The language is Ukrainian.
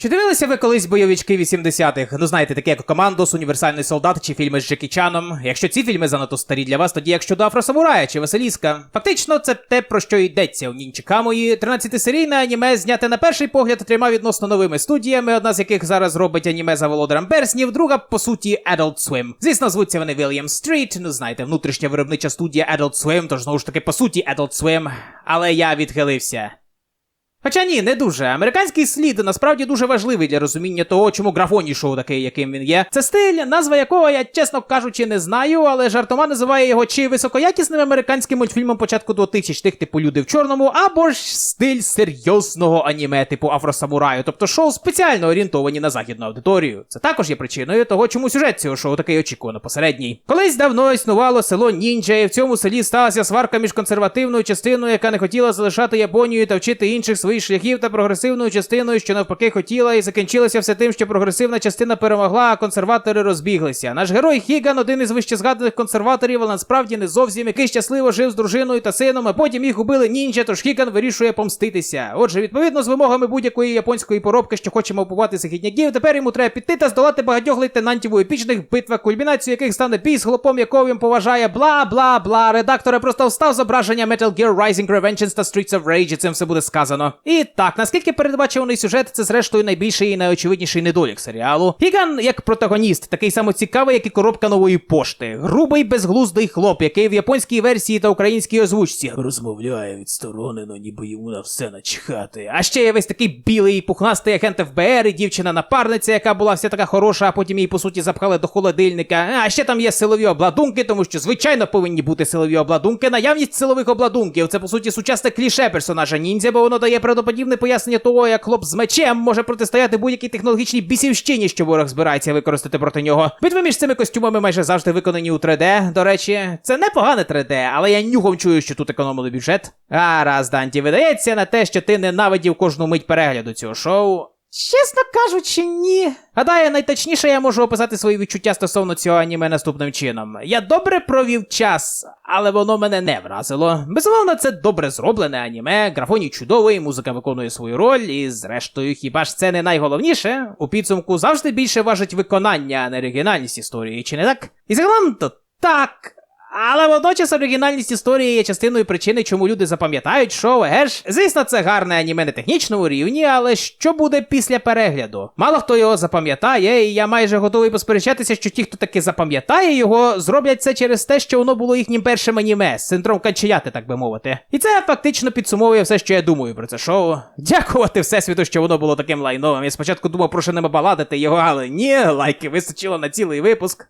Чи дивилися ви колись бойовички 80-х? Ну знаєте, такі як Командос, Універсальний солдат чи фільми з Джекі Чаном. Якщо ці фільми занадто старі для вас, тоді як щодо Афросамурая чи Василіска. Фактично, це те, про що йдеться у Камої. 13-серійне аніме зняте на перший погляд трьома відносно новими студіями, одна з яких зараз робить аніме за володарем перснів, друга, по суті, Adult Swim. Звісно, звуться вони William Street, ну знаєте, внутрішня виробнича студія Adult Swim, тож знову ж таки, по суті, Adult Swim. Але я відхилився. Хоча ні, не дуже. Американський слід насправді дуже важливий для розуміння того, чому графоні шоу такий, яким він є. Це стиль, назва якого я, чесно кажучи, не знаю, але жартома називає його чи високоякісним американським мультфільмом початку 2000-х, типу Люди в чорному, або ж стиль серйозного аніме, типу Афросамураю, тобто шоу спеціально орієнтовані на західну аудиторію. Це також є причиною того, чому сюжет цього шоу такий очікувано посередній. Колись давно існувало село Нінджа, і в цьому селі сталася сварка між консервативною частиною, яка не хотіла залишати Японію та вчити інших своїх шляхів, та прогресивною частиною, що навпаки хотіла, і закінчилося все тим, що прогресивна частина перемогла, а консерватори розбіглися. Наш герой Хіган, один із вищезгаданих консерваторів, але насправді не зовсім, який щасливо жив з дружиною та сином, а потім їх убили ніндзя, тож Хіган вирішує помститися. Отже, відповідно з вимогами будь-якої японської поробки, що хоче мавпувати західняків, тепер йому треба піти та здолати багатьох лейтенантів у епічних битвах, кульмінацією яких стане бій з хлопом, якого він поважає. Бла бла бла. Редактори просто встав зображення Metal Gear Rising Revengeance та Streets of Rage, і цим все буде сказано. І так, наскільки передбачуваний сюжет, це зрештою найбільший і найочевидніший недолік серіалу. Хіган, як протагоніст, такий само цікавий, як і коробка нової пошти. Грубий безглуздий хлоп, який в японській версії та українській озвучці розмовляє відсторонено, ніби йому на все начхати. А ще є весь такий білий пухнастий агент ФБР і дівчина-напарниця, яка була вся така хороша, а потім її по суті запхали до холодильника. А ще там є силові обладунки, тому що звичайно повинні бути силові обладунки. Наявність силових обладунків це по суті сучасне кліше персонажа ніндзя, бо воно дає правдоподібне пояснення того, як хлоп з мечем може протистояти будь-якій технологічній бісівщині, що ворог збирається використати проти нього. Битви між цими костюмами майже завжди виконані у 3D. До речі, це непогане 3D, але я нюхом чую, що тут економили бюджет. А Данті, видається на те, що ти ненавидів кожну мить перегляду цього шоу. Чесно кажучи, ні. Гадаю, найточніше я можу описати свої відчуття стосовно цього аніме наступним чином. Я добре провів час, але воно мене не вразило. Безумовно, це добре зроблене аніме, графоній чудовий, музика виконує свою роль, і зрештою, хіба ж це не найголовніше? У підсумку завжди більше важить виконання, а не оригінальність історії, чи не так? І загалом то так. Але водночас оригінальність історії є частиною причини, чому люди запам'ятають шоу, геш? Звісно, це гарне аніме на технічному рівні, але що буде після перегляду? Мало хто його запам'ятає, і я майже готовий посперечатися, що ті, хто таки запам'ятає його, зроблять це через те, що воно було їхнім першим аніме, синдром канчеяти, так би мовити. І це фактично підсумовує все, що я думаю про це шоу. Дякувати Всесвіту, що воно було таким лайновим. Я спочатку думав про що ними баладити його, але ні, лайки вистачило на цілий випуск.